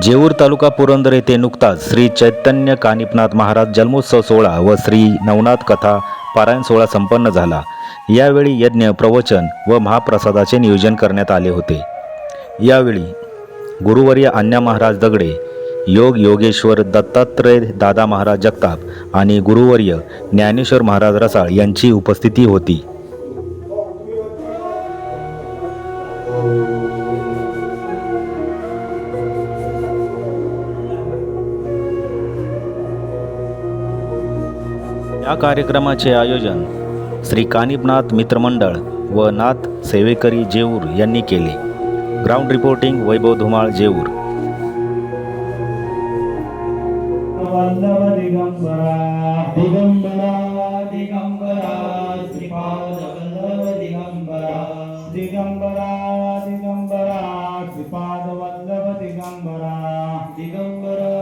जेऊर तालुका पुरंदर येथे नुकताच श्री चैतन्य कानिपनाथ महाराज जन्मोत्सव सोहळा व श्री नवनाथ कथा पारायण सोहळा संपन्न झाला. यावेळी यज्ञ प्रवचन व महाप्रसादाचे नियोजन करण्यात आले होते. यावेळी गुरुवर्य अन्या महाराज दगडे योग योगेश्वर दत्तात्रय दादा महाराज जगताप आणि गुरुवर्य ज्ञानेश्वर महाराज रसाळ यांची उपस्थिती होती. या कार्यक्रमाचे आयोजन श्री कानिपनाथ मित्रमंडळ व नाथ सेवेकरी जेऊर यांनी केले. Ground reporting Vaibhav Dhumal Jeur. Digambara Digambara Shripad Vallabh Digambara Digambara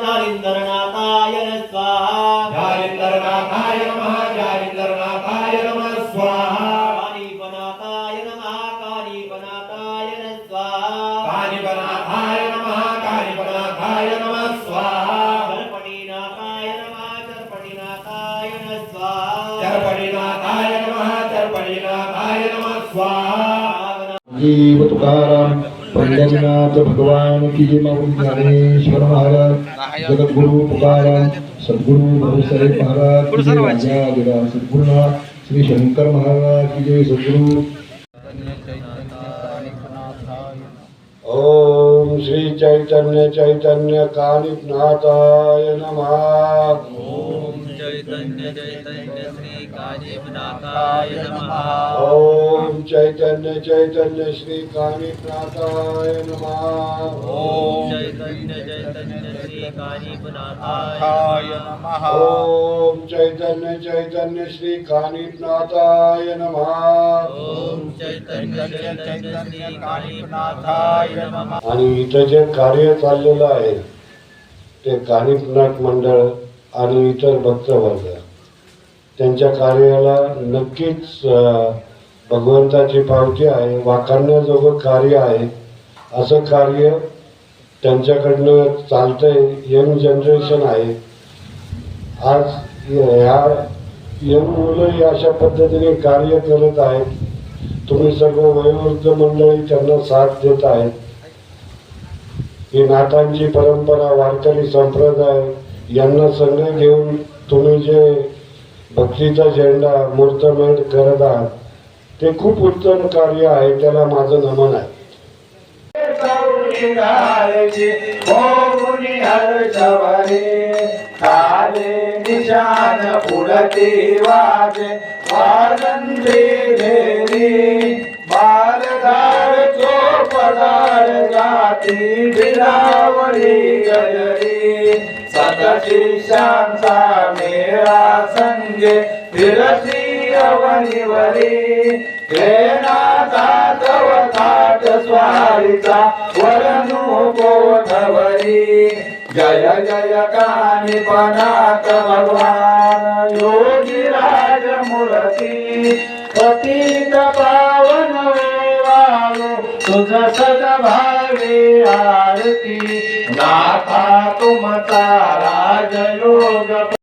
न स्वाहा जालिन्दरनाथाय नमः जालिन्दरनाथाय नमः स्वाहा कानीपनाथाय नमः कानीपनाथाय न स्वाहा कानिपनाथाय नमः कानिपनाथाय नमः स्वाहा चर्पणीनाथाय नमः चर्पणीनाथाय न स्वाहा चर्पणीनाथाय नमः चर्पणीनाथाय नमः स्वाहा जीव तुकाराम पंढरीनाथ भगवान की जय माऊली ज्ञानेश्वर महाराज जगद्गुरु तुकाराम सद्गुरु भाऊसाहेब महाराज की जय राजा दिवा सद्गुरुनाथ श्री शंकर महाराज की जय सद्गुरु। ओम श्री चैतन्य चैतन्य कानिपनाथाय नमः। चैतन्य चैतन्य श्री काजीवनाथाय नमः। ओम चैतन्य चैतन्य श्री कानिपनाथाय नमः। चैतन्य चैतन्य श्री काजीवनाथाय नमः। ओम चैतन्य चैतन्य श्री कानिपनाथाय नमः। ओम चैतन्य चैतन्य श्री नमः। आणि इथं जे कार्य चाललेलं आहे ते कानिपनाथ मंडळ आणि इतर भक्तवर्ग त्यांच्या कार्याला नक्कीच भगवंताची पावती आहे वाखाणण्याजोगं कार्य आहे. असं कार्य त्यांच्याकडनं चालतंय यंग जनरेशन आहे. आज ह्या यंग मुलं अशा पद्धतीने कार्य करत आहेत. तुम्ही सर्व वयोवृद्ध मंडळी त्यांना साथ देत आहेत. ही नाथांची परंपरा वारकरी संप्रदाय यांना संघ घेऊन तुम्ही जे भक्तीचा झेंडा मूर्तमेढ करत आहात ते खूप उत्तम कार्य आहे त्याला माझं नमन आहे. काले निशान पुढती वाजे देवी बालदार चोपदार जाती बिरावळी गजरी शांता मेळा संगे फिरसी अवनिवरी प्रेमाचा तव थाट स्वारीचा वरनु कोठवरी. जय जय कानिपनाथ भगवान. योगी राज मूर्ती पतित पावन वाळू तुझ सद भावे आरती. नाथा तुमचा राजयोग